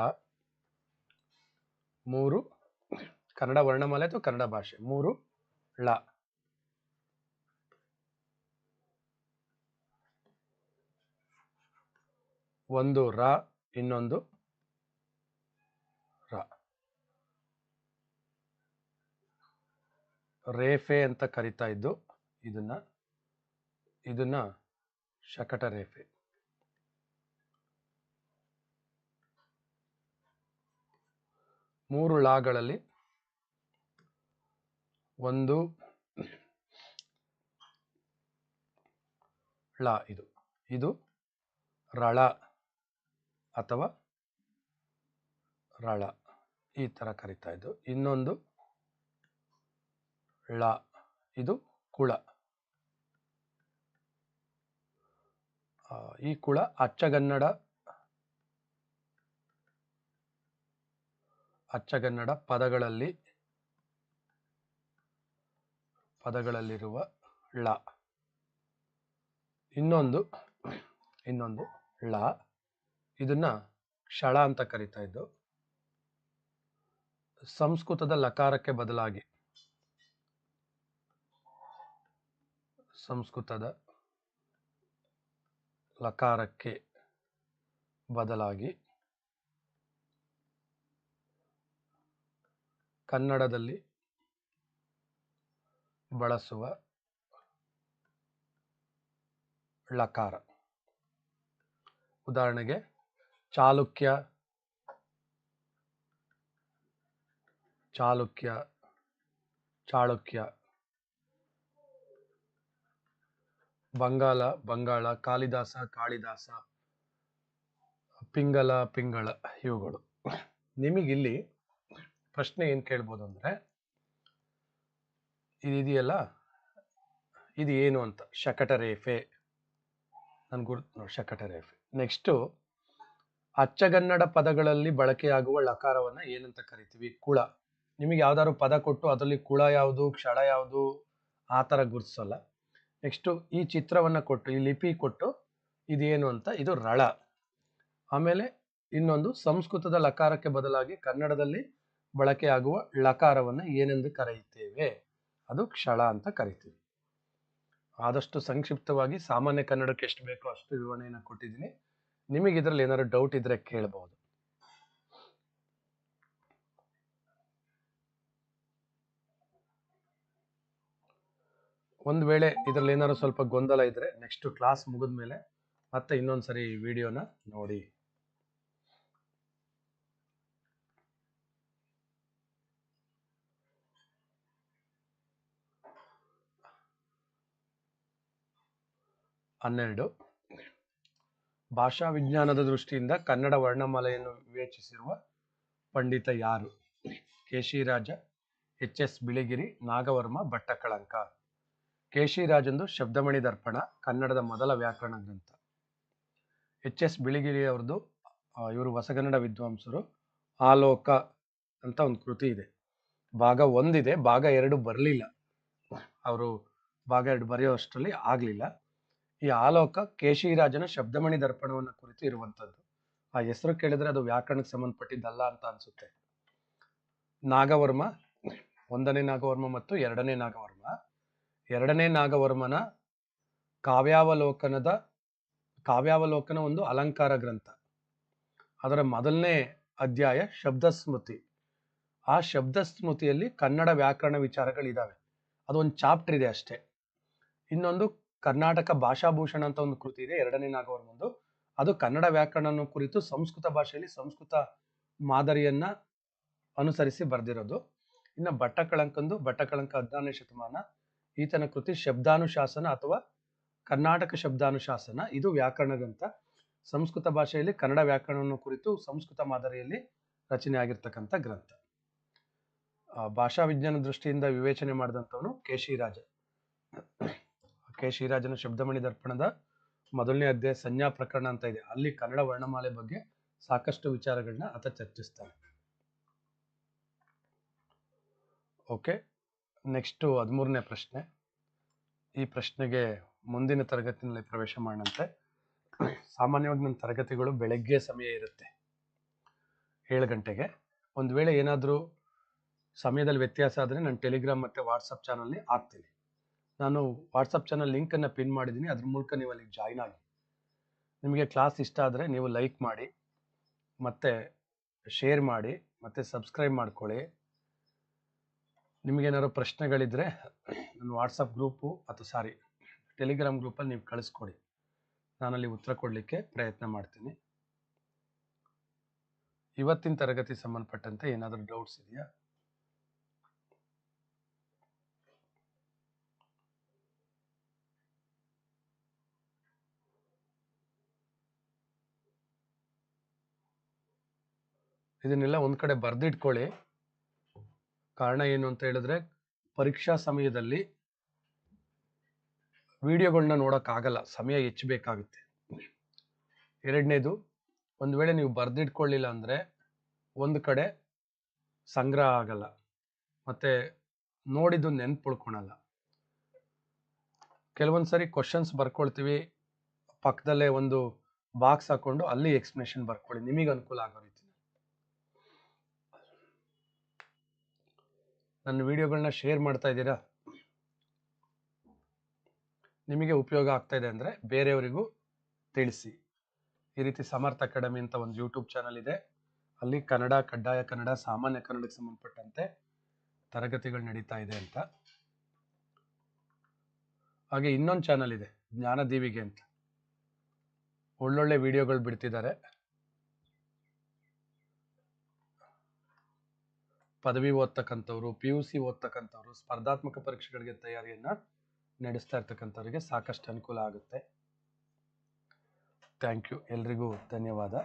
ಮೂರು ಕನ್ನಡ ವರ್ಣಮಾಲೆ ಅಥವಾ ಕನ್ನಡ ಭಾಷೆ, ಮೂರು ಳ. ಒಂದು ರ, ಇನ್ನೊಂದು ರ. ರೇಫೆ ಅಂತ ಕರಿತಾ ಇದ್ದು, ಇದನ್ನ ಇದನ್ನ ಶಕಟ ರೇಫೆ ಮೂರು ಳಗಳಲ್ಲಿ ಒಂದು ಳ ಇದು. ಇದು ರಳ ಅಥವಾ ರಳ ಈ ತರ ಕರಿತಾ ಇದ್ದು. ಇನ್ನೊಂದು ಳ. ಇದು ಕುಳ. ಈ ಕುಳ ಅಚ್ಚಗನ್ನಡ ಅಚ್ಚಗನ್ನಡ ಪದಗಳಲ್ಲಿ, ಪದಗಳಲ್ಲಿರುವ ಳ. ಇನ್ನೊಂದು ಇನ್ನೊಂದು ಳ. ಇದನ್ನ ಕ್ಷಳ ಅಂತ ಕರಿತಾ ಇದ್ದು, ಸಂಸ್ಕೃತದ ಲಕಾರಕ್ಕೆ ಬದಲಾಗಿ, ಸಂಸ್ಕೃತದ ಲಕಾರಕ್ಕೆ ಬದಲಾಗಿ ಕನ್ನಡದಲ್ಲಿ ಬಳಸುವ ಲಕಾರ. ಉದಾಹರಣೆಗೆ ಚಾಲುಕ್ಯ ಚಾಲುಕ್ಯ ಚಾಳುಕ್ಯ. ಬಂಗಾಲ, ಬಂಗಾಳ, ಕಾಳಿದಾಸ ಕಾಳಿದಾಸ, ಪಿಂಗಲ, ಪಿಂಗಳ ಇವುಗಳು. ನಿಮಗಿಲ್ಲಿ ಪ್ರಶ್ನೆ ಏನು ಕೇಳ್ಬೋದು ಅಂದ್ರೆ, ಇದಿದೆಯಲ್ಲ? ಇದು ಏನು ಅಂತ. ಶಕಟ ರೇಫೆ ನನ್ ಗುರ್ತು ನೋಡಿ ಶಕಟ ರೇಫೆ ನೆಕ್ಸ್ಟು, ಅಚ್ಚಗನ್ನಡ ಪದಗಳಲ್ಲಿ ಬಳಕೆಯಾಗುವ ಲಕಾರವನ್ನ ಏನಂತ ಕರಿತೀವಿ? ಕುಳ. ನಿಮಗೆ ಯಾವ್ದಾದ್ರು ಪದ ಕೊಟ್ಟು ಅದರಲ್ಲಿ ಕುಳ ಯಾವುದು, ಕ್ಷಳ ಯಾವುದು, ಆ ಥರ ಗುರುತಿಸಲ್ಲ. ನೆಕ್ಸ್ಟು ಈ ಚಿತ್ರವನ್ನು ಕೊಟ್ಟು, ಈ ಲಿಪಿ ಕೊಟ್ಟು ಇದೇನು ಅಂತ, ಇದು ರಳ. ಆಮೇಲೆ ಇನ್ನೊಂದು ಸಂಸ್ಕೃತದ ಲಕಾರಕ್ಕೆ ಬದಲಾಗಿ ಕನ್ನಡದಲ್ಲಿ ಬಳಕೆಯಾಗುವ ಲಕಾರವನ್ನು ಏನೆಂದು ಕರೆಯುತ್ತೇವೆ. ಅದು ಕ್ಷಳ ಅಂತ ಕರಿತೀವಿ. ಆದಷ್ಟು ಸಂಕ್ಷಿಪ್ತವಾಗಿ, ಸಾಮಾನ್ಯ ಕನ್ನಡಕ್ಕೆ ಎಷ್ಟು ಬೇಕೋ ಅಷ್ಟು ವಿವರಣೆಯನ್ನು ಕೊಟ್ಟಿದ್ದೀನಿ. ನಿಮಗೆ ಇದರಲ್ಲಿ ಏನಾದ್ರು ಡೌಟ್ ಇದ್ರೆ ಕೇಳಬಹುದು ಒಂದು ವೇಳೆ ಇದರಲ್ಲಿ ಏನಾದ್ರು ಸ್ವಲ್ಪ ಗೊಂದಲ ಇದ್ರೆ ನೆಕ್ಸ್ಟ್ ಕ್ಲಾಸ್ ಮುಗಿದ ಮೇಲೆ ಮತ್ತೆ ಇನ್ನೊಂದ್ಸರಿ ವಿಡಿಯೋನ ನೋಡಿ. ಹನ್ನೆರಡು. ಭಾಷಾ ವಿಜ್ಞಾನದ ದೃಷ್ಟಿಯಿಂದ ಕನ್ನಡ ವರ್ಣಮಾಲೆಯನ್ನು ವಿವೇಚಿಸಿರುವ ಪಂಡಿತ ಯಾರು? Keshiraja H S Biligiri, Nagavarma, Bhattakalanka. ಕೇಶಿರಾಜಂದು Shabdamani Darpana ಕನ್ನಡದ ಮೊದಲ ವ್ಯಾಕರಣ ಗ್ರಂಥ ಎಚ್ ಎಸ್ ಬಿಳಿಗಿರಿ ಅವ್ರದ್ದು ಇವರು ಹೊಸಗನ್ನಡ ವಿದ್ವಾಂಸರು. ಆಲೋಕ ಅಂತ ಒಂದು ಕೃತಿ ಇದೆ. ಭಾಗ ಒಂದಿದೆ, ಭಾಗ ಎರಡು ಬರಲಿಲ್ಲ. ಅವರು ಭಾಗ ಎರಡು ಬರೆಯುವಷ್ಟರಲ್ಲಿ ಆಗಲಿಲ್ಲ. ಈ ಆಲೋಕ, ಕೇಶಿರಾಜನ ಶಬ್ದಮಣಿ ದರ್ಪಣವನ್ನು ಕುರಿತು ಇರುವಂಥದ್ದು. ಆ ಹೆಸರು ಕೇಳಿದ್ರೆ ಅದು ವ್ಯಾಕರಣಕ್ಕೆ ಸಂಬಂಧಪಟ್ಟಿದ್ದಲ್ಲ ಅಂತ ಅನ್ಸುತ್ತೆ. ನಾಗವರ್ಮ, ಒಂದನೇ ನಾಗವರ್ಮ ಮತ್ತು ಎರಡನೇ ನಾಗವರ್ಮ. ಎರಡನೇ ನಾಗವರ್ಮನ ಕಾವ್ಯಾವಲೋಕನದ, ಕಾವ್ಯಾವಲೋಕನ ಒಂದು ಅಲಂಕಾರ ಗ್ರಂಥ. ಅದರ ಮೊದಲನೇ ಅಧ್ಯಾಯ ಶಬ್ದ ಸ್ಮೃತಿ ಆ ಶಬ್ದ ಸ್ಮೃತಿಯಲ್ಲಿ ಕನ್ನಡ ವ್ಯಾಕರಣ ವಿಚಾರಗಳಿದ್ದಾವೆ ಅದೊಂದು ಚಾಪ್ಟರ್ ಇದೆ ಅಷ್ಟೇ. ಇನ್ನೊಂದು ಕರ್ನಾಟಕ ಭಾಷಾಭೂಷಣ ಅಂತ ಒಂದು ಕೃತಿ ಇದೆ, ಎರಡನೇ ನಾಗವರ್ಮಂದು. ಅದು ಕನ್ನಡ ವ್ಯಾಕರಣ ಕುರಿತು ಸಂಸ್ಕೃತ ಭಾಷೆಯಲ್ಲಿ ಸಂಸ್ಕೃತ ಮಾದರಿಯನ್ನ ಅನುಸರಿಸಿ ಬರೆದಿರೋದು. ಇನ್ನು ಬಟ್ಟಕಳಂಕಂದು ಬಟ್ಟಕಳಂಕ ಹದಿನಾರನೇ ಶತಮಾನ ಈತನ ಕೃತಿ ಶಬ್ದಾನುಶಾಸನ ಅಥವಾ ಕರ್ನಾಟಕ ಶಬ್ದಾನುಶಾಸನ. ಇದು ವ್ಯಾಕರಣ ಗ್ರಂಥ ಸಂಸ್ಕೃತ ಭಾಷೆಯಲ್ಲಿ ಕನ್ನಡ ವ್ಯಾಕರಣವನ್ನು ಕುರಿತು ಸಂಸ್ಕೃತ ಮಾದರಿಯಲ್ಲಿ ರಚನೆ ಆಗಿರ್ತಕ್ಕಂಥ ಗ್ರಂಥ ಭಾಷಾ ವಿಜ್ಞಾನ ದೃಷ್ಟಿಯಿಂದ ವಿವೇಚನೆ ಮಾಡಿದಂಥವನು ಕೇಶಿರಾಜ ಕೇಶಿರಾಜನ ಶಬ್ದಮಣಿ ದರ್ಪಣದ ಮೊದಲನೇ ಅಧ್ಯಾಯ ಸಂಜ್ಞಾ ಪ್ರಕರಣ ಅಂತ ಇದೆ. ಅಲ್ಲಿ ಕನ್ನಡ ವರ್ಣಮಾಲೆ ಬಗ್ಗೆ ಸಾಕಷ್ಟು ವಿಚಾರಗಳನ್ನ ಆತ ಚರ್ಚಿಸ್ತಾನೆ. ಓಕೆ. ನೆಕ್ಸ್ಟು ಹದಿಮೂರನೇ ಪ್ರಶ್ನೆ. ಈ ಪ್ರಶ್ನೆಗೆ ಮುಂದಿನ ತರಗತಿನಲ್ಲಿ ಪ್ರವೇಶ ಮಾಡಂತೆ ಸಾಮಾನ್ಯವಾಗಿ ನನ್ನ ತರಗತಿಗಳು ಬೆಳಗ್ಗೆ ಸಮಯ ಇರುತ್ತೆ. ಏಳು ಗಂಟೆಗೆ. ಒಂದು ವೇಳೆ ಏನಾದರೂ ಸಮಯದಲ್ಲಿ ವ್ಯತ್ಯಾಸ ಆದರೆ ನಾನು ಟೆಲಿಗ್ರಾಮ್ ಮತ್ತು ವಾಟ್ಸಪ್ ಚಾನಲ್ಲಿ ಹಾಕ್ತೀನಿ. ನಾನು ವಾಟ್ಸಪ್ ಚಾನಲ್ ಲಿಂಕನ್ನು ಪಿನ್ ಮಾಡಿದ್ದೀನಿ. ಅದ್ರ ಮೂಲಕ ನೀವು ಅಲ್ಲಿಗೆ ಜಾಯ್ನ್ ಆಗಿ ನಿಮಗೆ ಕ್ಲಾಸ್ ಇಷ್ಟ ಆದರೆ ನೀವು ಲೈಕ್ ಮಾಡಿ, ಮತ್ತು ಶೇರ್ ಮಾಡಿ, ಮತ್ತು ಸಬ್ಸ್ಕ್ರೈಬ್ ಮಾಡ್ಕೊಳ್ಳಿ. ನಿಮಗೇನಾದ್ರು ಪ್ರಶ್ನೆಗಳಿದ್ದರೆ ನನ್ನ ವಾಟ್ಸಪ್ ಗ್ರೂಪು ಅಥವಾ ಸಾರಿ ಟೆಲಿಗ್ರಾಮ್ ಗ್ರೂಪಲ್ಲಿ ನೀವು ಕಳಿಸ್ಕೊಡಿ. ನಾನಲ್ಲಿ ಉತ್ತರ ಕೊಡಲಿಕ್ಕೆ ಪ್ರಯತ್ನ ಮಾಡ್ತೀನಿ. ಇವತ್ತಿನ ತರಗತಿ ಸಂಬಂಧಪಟ್ಟಂತೆ ಏನಾದರೂ ಡೌಟ್ಸ್ ಇದೆಯಾ? ಇದನ್ನೆಲ್ಲ ಒಂದು ಕಡೆ ಬರ್ದಿಟ್ಕೊಳ್ಳಿ. ಕಾರಣ ಏನು ಅಂತ ಹೇಳಿದ್ರೆ, ಪರೀಕ್ಷಾ ಸಮಯದಲ್ಲಿ ವಿಡಿಯೋಗಳನ್ನ ನೋಡೋಕ್ಕಾಗಲ್ಲ, ಸಮಯ ಹೆಚ್ಚಬೇಕಾಗುತ್ತೆ. ಎರಡನೇದು, ಒಂದು ವೇಳೆ ನೀವು ಬರ್ದಿಟ್ಕೊಳ್ಳಿಲ್ಲ ಅಂದರೆ ಒಂದು ಕಡೆ ಸಂಗ್ರಹ ಆಗಲ್ಲ. ಮತ್ತೆ ನೋಡಿದ್ದು ನೆನ್ಪುಳ್ಕೊಳಲ್ಲ. ಕೆಲವೊಂದು ಸರಿ ಕ್ವಶನ್ಸ್ ಬರ್ಕೊಳ್ತೀವಿ, ಪಕ್ಕದಲ್ಲೇ ಒಂದು ಬಾಕ್ಸ್ ಹಾಕೊಂಡು ಅಲ್ಲಿ ಎಕ್ಸ್ಪ್ಲನೇಷನ್ ಬರ್ಕೊಳ್ಳಿ ನಿಮಗೆ ಅನುಕೂಲ ಆಗೋ ನನ್ನ ವಿಡಿಯೋಗಳನ್ನ ಶೇರ್ ಮಾಡ್ತಾ ಇದ್ದೀರಾ? ನಿಮಗೆ ಉಪಯೋಗ ಆಗ್ತಾ ಇದೆ ಅಂದರೆ ಬೇರೆಯವರಿಗೂ ತಿಳಿಸಿ. ಈ ರೀತಿ ಸಮರ್ಥ ಅಕಾಡೆಮಿ ಅಂತ ಒಂದು ಯೂಟ್ಯೂಬ್ ಚಾನಲ್ ಇದೆ. ಅಲ್ಲಿ ಕನ್ನಡ, ಕಡ್ಡಾಯ ಕನ್ನಡ, ಸಾಮಾನ್ಯ ಕನ್ನಡಕ್ಕೆ ಸಂಬಂಧಪಟ್ಟಂತೆ ತರಗತಿಗಳು ನಡೀತಾ ಇದೆ ಅಂತ. ಹಾಗೆ ಇನ್ನೊಂದು ಚಾನಲ್ ಇದೆ, ಜ್ಞಾನದೀವಿಗೆ ಅಂತ. ಒಳ್ಳೊಳ್ಳೆ ವಿಡಿಯೋಗಳು ಬಿಡ್ತಿದ್ದಾರೆ. ಪದವಿ ಓದ್ತಕ್ಕಂಥವ್ರು ಪಿ ಯು ಸಿ ಓದ್ತಕ್ಕಂಥವ್ರು ಸ್ಪರ್ಧಾತ್ಮಕ ಪರೀಕ್ಷೆಗಳಿಗೆ ತಯಾರಿಯನ್ನ ನಡೆಸ್ತಾ ಇರ್ತಕ್ಕಂಥವ್ರಿಗೆ ಸಾಕಷ್ಟು ಅನುಕೂಲ ಆಗುತ್ತೆ. ಥ್ಯಾಂಕ್ ಯು ಎಲ್ರಿಗೂ ಧನ್ಯವಾದ.